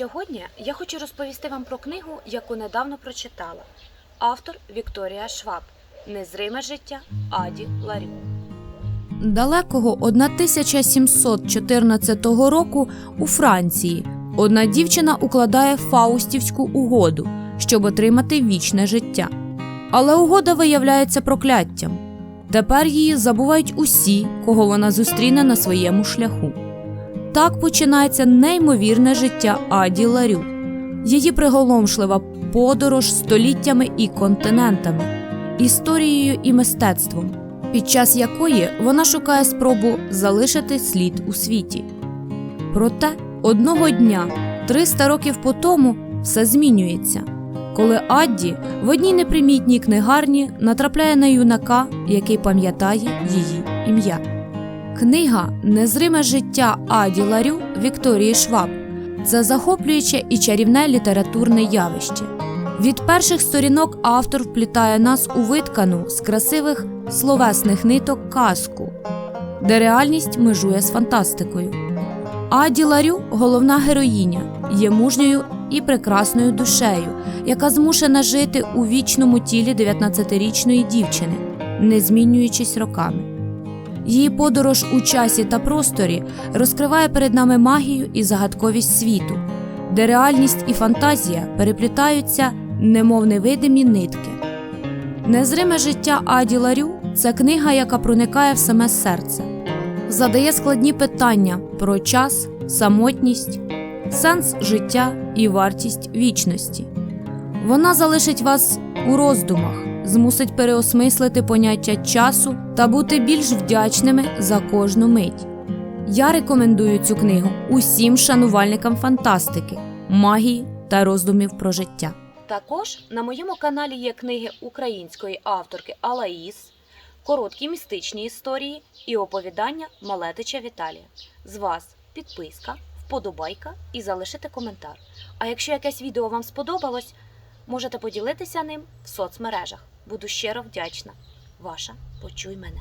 Сьогодні я хочу розповісти вам про книгу, яку недавно прочитала. Автор Вікторія Шваб. Незриме життя Аді Ларю. Далекого 1714 року у Франції одна дівчина укладає фаустівську угоду, щоб отримати вічне життя. Але угода виявляється прокляттям. Тепер її забувають усі, кого вона зустріне на своєму шляху. Так починається неймовірне життя Аді Ларю, її приголомшлива подорож століттями і континентами, історією і мистецтвом під час якої вона шукає спробу залишити слід у світі. Проте одного дня, 300 років по тому, все змінюється, коли Адді в одній непримітній книгарні натрапляє на юнака, який пам'ятає її ім'я. Книга Незриме життя Аді Ларю Вікторії Шваб це захоплююче і чарівне літературне явище. Від перших сторінок автор вплітає нас у виткану з красивих словесних ниток казку, де реальність межує з фантастикою. Аді Ларю, головна героїня, є мужньою і прекрасною душею, яка змушена жити у вічному тілі 19-річної дівчини, не змінюючись роками. Її подорож у часі та просторі розкриває перед нами магію і загадковість світу, де реальність і фантазія переплітаються, немов невидимі нитки. Незриме життя Аді Ларю це книга, яка проникає в саме серце, задає складні питання про час, самотність, сенс життя і вартість вічності. Вона залишить вас у роздумах, змусить переосмислити поняття часу та бути більш вдячними за кожну мить. Я рекомендую цю книгу усім шанувальникам фантастики, магії та роздумів про життя. Також на моєму каналі є книги української авторки Алаїс, короткі містичні історії і оповідання Малетича Віталія. З вас підписка, вподобайка і залишити коментар. А якщо якесь відео вам сподобалось, можете поділитися ним в соцмережах. Буду щиро вдячна. Ваша почуй мене.